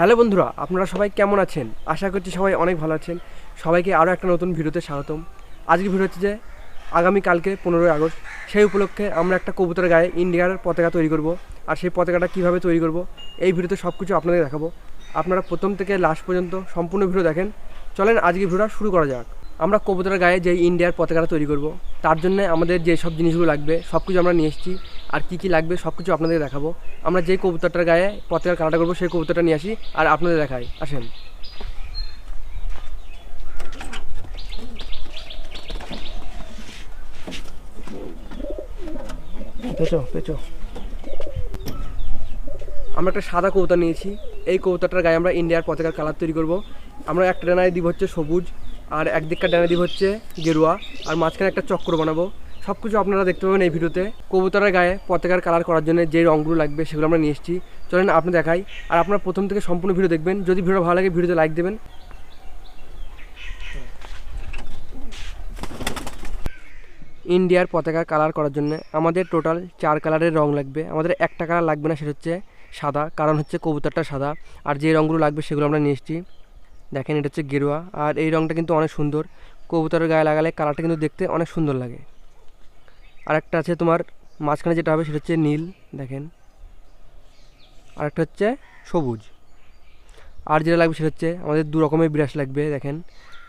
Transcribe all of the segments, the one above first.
Hello বন্ধুরা, আপনারা সবাই কেমন আছেন? আশা করছি সবাই অনেক ভালো আছেন। সবাইকে আরও একটা নতুন ভিডিওতে স্বাগতম। আজকের ভিডিও হচ্ছে যে আগামীকালকে পনেরোই আগস্ট, সেই উপলক্ষে আমরা একটা কবুতরের গায়ে ইন্ডিয়ার পতাকা তৈরি করব। আর সেই পতাকাটা কীভাবে তৈরি করব, এই ভিডিওতে সব কিছু আপনাদের দেখাবো। আপনারা প্রথম থেকে লাস্ট পর্যন্ত সম্পূর্ণ ভিডিও দেখেন। চলেন আজকে ভিডিওটা শুরু করা যাক। আমরা কবুতরের গায়ে যে ইন্ডিয়ার পতাকাটা তৈরি করব, তার জন্য আমাদের যে সব জিনিসগুলো লাগবে সব কিছু আমরা নিয়ে এসেছি। আর কী কী লাগবে সব কিছু আপনাদের দেখাবো। আমরা যেই কবুতরটার গায়ে পতাকার কালারটা করব, সেই কবুতরটা নিয়ে আসি আর আপনাদের দেখাই। আসেন। পেঁচো পেঁচো। আমরা একটা সাদা কবুতর নিয়েছি। এই কবুতরটার গায়ে আমরা ইন্ডিয়ার পতাকার কালার তৈরি করব। আমরা একটা ডানায় দিব হচ্ছে সবুজ আর একদিককার ডানায় দিব হচ্ছে গেরুয়া। আর মাঝখানে একটা চক্র বানাবো। সব কিছু আপনারা দেখতে পাবেন এই ভিডিওতে। কবুতরের গায়ে পতাকার কালার করার জন্য যে রঙগুলো লাগবে সেগুলো আমরা নিয়ে এসেছি। চলেন আপনি দেখাই। আর আপনারা প্রথম থেকে সম্পূর্ণ ভিডিও দেখবেন। যদি ভিডিও ভালো লাগে ভিডিওতে লাইক দেবেন। ইন্ডিয়ার পতাকা কালার করার জন্য আমাদের টোটাল চার কালারের রং লাগবে। আমাদের একটা কালার লাগবে না, সেটা হচ্ছে সাদা। কারণ হচ্ছে কবুতরটা সাদা। আর যে রঙগুলো লাগবে সেগুলো আমরা নিয়ে এসেছি। দেখেন এটা হচ্ছে গেরুয়া। আর এই রঙটা কিন্তু অনেক সুন্দর। কবুতরের গায়ে লাগালে কালারটা কিন্তু দেখতে অনেক সুন্দর লাগে। আর একটা আছে তোমার মাঝখানে যেটা হবে, সেটা হচ্ছে নীল, দেখেন। আর একটা হচ্ছে সবুজ। আর যেটা লাগবে, সেটা হচ্ছে আমাদের দু রকমের ব্রাশ লাগবে, দেখেন।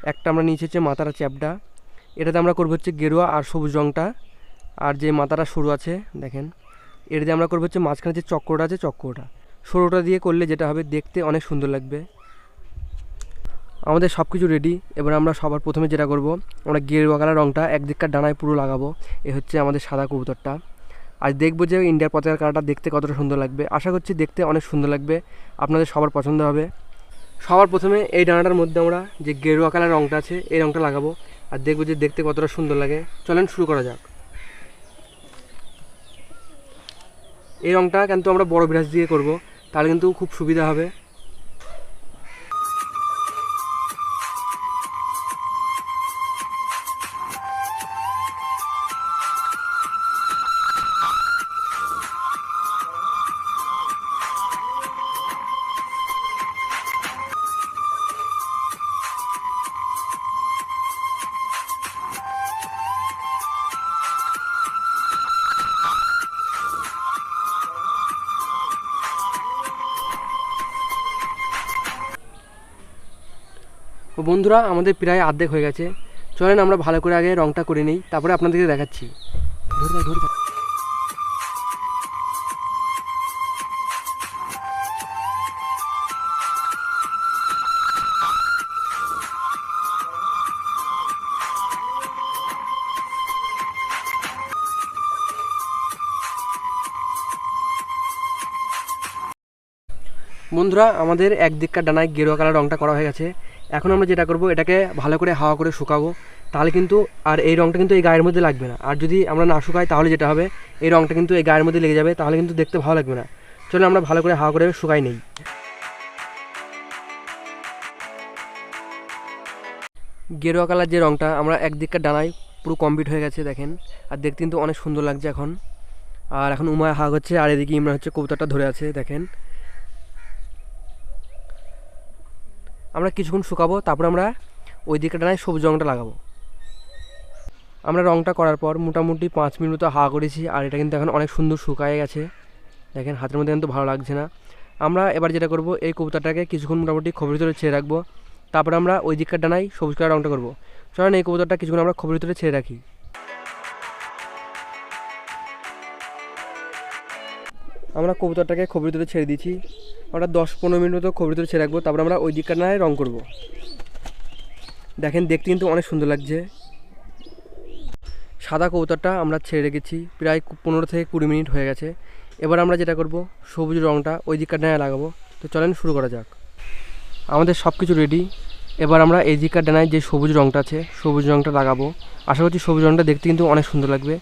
একটা আমরা নিচে হচ্ছে মাথাটা চ্যাপটা। এটাতে আমরা করব হচ্ছে গেরুয়া আর সবুজ রঙটা আর যে মাথাটা সরু আছে, দেখেন। এটাতে আমরা করব হচ্ছে মাঝখানে যে চক্রটা আছে, চক্রটা। সরুটা দিয়ে করলে যেটা হবে, দেখতে অনেক সুন্দর লাগবে। আমাদের সব কিছু রেডি এবার আমরা সবার প্রথমে যেটা করব, আমরা গেরুয়া কালার রঙটা একদিককার ডানায় পুরো লাগাবো। এ হচ্ছে আমাদের সাদা কবুতরটা। আর দেখব যে ইন্ডিয়ার পতাকার কালারটা দেখতে কতটা সুন্দর লাগবে। আশা করছি দেখতে অনেক সুন্দর লাগবে। আপনাদের সবার পছন্দ হবে। সবার প্রথমে এই ডানাটার মধ্যে আমরা যে গেরুয়া কালার রঙটা আছে, এই রঙটা লাগাবো। আর দেখব যে দেখতে কতটা সুন্দর লাগে। চলেন শুরু করা যাক। এই রঙটা কিন্তু আমরা বড় ব্রাশ দিয়ে করব। তাহলে কিন্তু খুব সুবিধা হবে। বন্ধুরা, আমাদের প্রায় অর্ধেক হয়ে গেছে। চলেন আমরা ভালো করে আগে রংটা করে নিই, তারপরে আপনাদেরকে দেখাচ্ছি। ধরে ধরে বন্ধুরা, আমাদের একদিককার ডানায় গেরুয়া কালার রংটা করা হয়ে গেছে। এখন আমরা যেটা করব, এটাকে ভালো করে হাওয়া করে শুকাবো। তাহলে কিন্তু আর এই রঙটা কিন্তু এই গায়ের মধ্যে লাগবে না। আর যদি আমরা না শুকাই, তাহলে যেটা হবে, এই রঙটা কিন্তু এই গায়ের মধ্যে লেগে যাবে, তাহলে কিন্তু দেখতে ভালো লাগবে না। চলো আমরা ভালো করে হাওয়া করে শুকাই নেই। গেরুয়া কালার যে রঙটা আমরা একদিককার ডানায় পুরো কমপ্লিট হয়ে গেছে, দেখেন। আর দেখতে কিন্তু অনেক সুন্দর লাগছে এখন। আর এখন উমায় হাগ হচ্ছে আর এদিকে ইমরান হচ্ছে কবুতরটা ধরে আছে, দেখেন। আমরা কিছুক্ষণ শুকাবো, তারপর আমরা ওই দিকে ডানায় সবুজ রঙটা লাগাবো। আমরা রঙটা করার পর মোটামুটি পাঁচ মিনিট মতো হাওয়া করেছি, আর এটা কিন্তু এখন অনেক সুন্দর শুকায় গেছে। দেখেন, হাতের মধ্যে কিন্তু ভালো লাগছে না। আমরা এবার যেটা করব, এই কবুতরটাকে কিছুক্ষণ মোটামুটি খবরের ভিতরে ছেড়ে রাখব। তারপর আমরা ওই দিককার ডানায় সবুজ কালার রঙটা করব। চলেন, এই কবুতরটা কিছুক্ষণ আমরা খবরের ভিতরে ছেড়ে রাখি। আমরা কবুতরটাকে খবরের ভিতরে ছেড়ে দিয়েছি। আমরা দশ পনেরো মিনিট মতো খবরের ভিতরে ছেড়ে রাখব, তারপর আমরা ওই দিককার নায় রং করব। দেখেন, দেখতে কিন্তু অনেক সুন্দর লাগছে। সাদা কবুতরটা আমরা ছেড়ে রেখেছি, প্রায় পনেরো থেকে কুড়ি মিনিট হয়ে গেছে। এবার আমরা যেটা করব, সবুজ রঙটা ওই দিককার ডানায় লাগাবো। তো চলেন শুরু করা যাক। আমাদের সব কিছু রেডি এবার আমরা এই দিককার ডানায় যে সবুজ রঙটা আছে, সবুজ রঙটা লাগাবো। আশা করছি সবুজ রঙটা দেখতে কিন্তু অনেক সুন্দর লাগবে।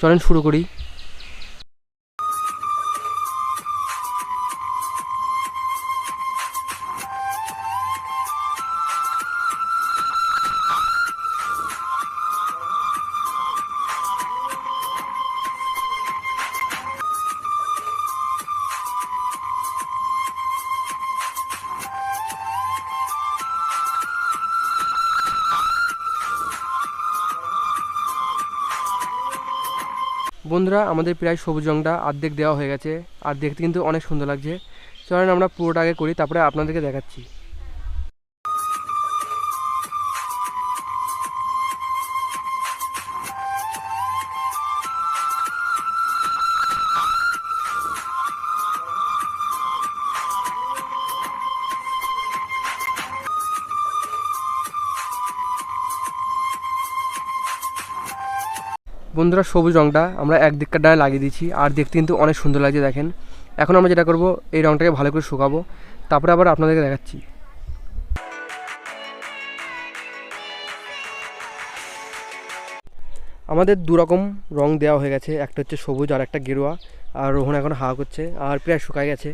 চলেন শুরু করি। বন্ধুরা, আমাদের প্রায় সবুজ রঙটা অর্ধেক দেওয়া হয়ে গেছে। আর দেখতে কিন্তু অনেক সুন্দর লাগছে। চলেন আমরা পুরোটা আগে করি, তারপরে আপনাদেরকে দেখাচ্ছি। বন্ধুরা, সবুজ রঙটা আমরা এক দিককার ডায়ে লাগিয়ে দিচ্ছি আর দেখতে কিন্তু অনেক সুন্দর লাগছে, দেখেন। এখন আমরা যেটা করব, এই রঙটাকে ভালো করে শুকাবো, তারপরে আবার আপনাদেরকে দেখাচ্ছি। আমাদের দু রকম রং দেওয়া হয়ে গেছে, একটা হচ্ছে সবুজ আর একটা গেরুয়া, আর রোহন এখন হাওয়া করছে, আর প্রায় শুকায় গেছে।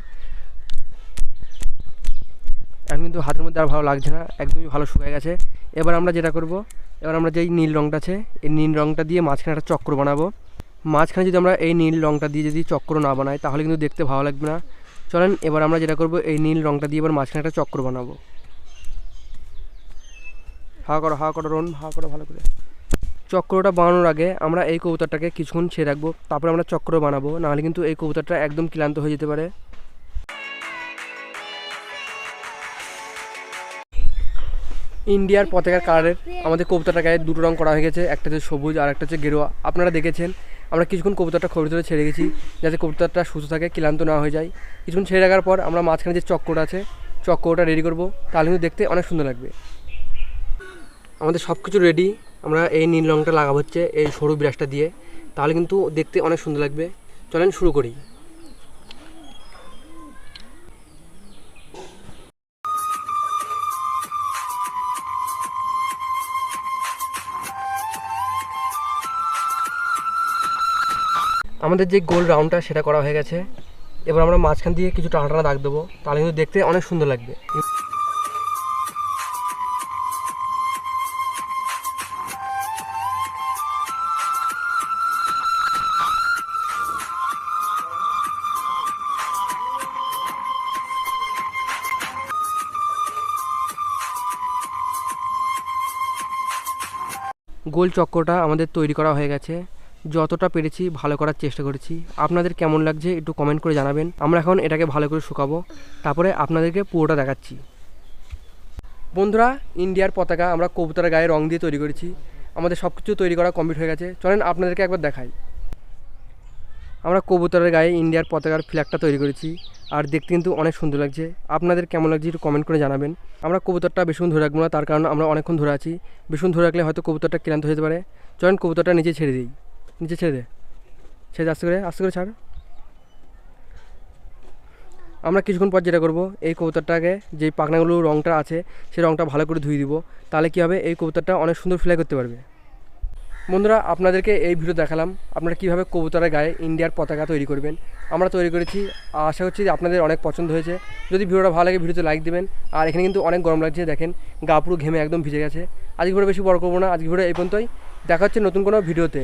এখন কিন্তু হাতের মধ্যে আর ভালো লাগছে না, একদমই ভালো শুকায় গেছে। এবার আমরা যেটা করব এবার আমরা যেই নীল রঙটা আছে, এই নীল রঙটা দিয়ে মাঝখানে একটা চক্র বানাবো। মাঝখানে যদি আমরা এই নীল রঙটা দিয়ে যদি চক্র না বানাই, তাহলে কিন্তু দেখতে ভালো লাগবে না। চলেন, এবার আমরা যেটা করব, এই নীল রঙটা দিয়ে এবার মাঝখানে একটা চক্র বানাবো। হাওয়া করো হাওয়া করো রন হাওয়া করো ভালো করে। চক্রটা বানানোর আগে আমরা এই কবুতরটাকে কিছুক্ষণ ছেড়ে রাখব। তারপরে আমরা চক্র বানাবো। নাহলে কিন্তু এই কবুতরটা একদম ক্লান্ত হয়ে যেতে পারে। ইন্ডিয়ার পতাকার কালারের আমাদের কবুতরটা গায়ে দুটো রং করা হয়ে গেছে, একটা হচ্ছে সবুজ আর একটা হচ্ছে গেরুয়া। আপনারা দেখেছেন, আমরা কিছুক্ষণ কবুতরটা খবর ধরে ছেড়ে গেছি, যাতে কবুতরটা সুস্থ থাকে, ক্লান্ত না হয়ে যায়। কিছুক্ষণ ছেড়ে রাখার পর আমরা মাঝখানে যে চক্রটা আছে, চক্করটা রেডি করব। তাহলে কিন্তু দেখতে অনেক সুন্দর লাগবে। আমাদের সব কিছু রেডি আমরা এই নীল রঙটা লাগাবো হচ্ছে, এই সরু ব্রাশটা দিয়ে। তাহলে কিন্তু দেখতে অনেক সুন্দর লাগবে। চলেন শুরু করি। আমাদের যে গোল রাউন্ডটা সেটা করা হয়ে গেছে। এবার আমরা মাঝখান দিয়ে কিছু টানা টানা দাগ দেবো, তাহলে কিন্তু দেখতে অনেক সুন্দর লাগবে। গোল চক্রটা আমাদের তৈরি করা হয়ে গেছে। যতটা পেরেছি ভালো করার চেষ্টা করেছি। আপনাদের কেমন লাগছে একটু কমেন্ট করে জানাবেন। আমরা এখন এটাকে ভালো করে শুকাবো। তারপরে আপনাদেরকে পুরোটা দেখাচ্ছি। বন্ধুরা, ইন্ডিয়ার পতাকা আমরা কবুতরের গায়ে রং দিয়ে তৈরি করেছি। আমাদের সব কিছু তৈরি করা কমপ্লিট হয়ে গেছে। চলেন আপনাদেরকে একবার দেখাই। আমরা কবুতরের গায়ে ইন্ডিয়ার পতাকার ফ্ল্যাগটা তৈরি করেছি। আর দেখতে কিন্তু অনেক সুন্দর লাগছে। আপনাদের কেমন লাগছে একটু কমেন্ট করে জানাবেন। আমরা কবুতরটা বেশিক্ষণ ধরে রাখব না, তার কারণ আমরা অনেকক্ষণ ধরে আছি। বেশিক্ষণ ধরে রাখলে হয়তো কবুতরটা ক্লান্ত হতে পারে। চলেন কবুতরটা নিচে ছেড়ে দিই। নিচে ছেড়ে দে। ছেড়ে আস্তে করে আস্তে করে ছাড়। আমরা কিছুক্ষণ পর যেটা করব, এই কবুতরটাকে যেই পাখনাগুলো রঙটা আছে সেই রঙটা ভালো করে ধুয়ে দিব। তাহলে কী হবে? এই কবুতরটা অনেক সুন্দর ফ্লাই করতে পারবে। বন্ধুরা, আপনাদেরকে এই ভিডিও দেখালাম, আপনারা কীভাবে কবুতরের গায়ে ইন্ডিয়ার পতাকা তৈরি করবেন। আমরা তৈরি করেছি, আশা করছি যে আপনাদের অনেক পছন্দ হয়েছে। যদি ভিডিওটা ভালো লাগে, ভিডিওতে লাইক দেবেন। আর এখানে কিন্তু অনেক গরম লাগছে, দেখেন, গা পুরো ঘেমে একদম ভিজে গেছে। আজকে ভিডিও বেশি বড় করব না, আজকে ভিডিও এই পর্যন্তই। দেখা হচ্ছে নতুন কোনো ভিডিওতে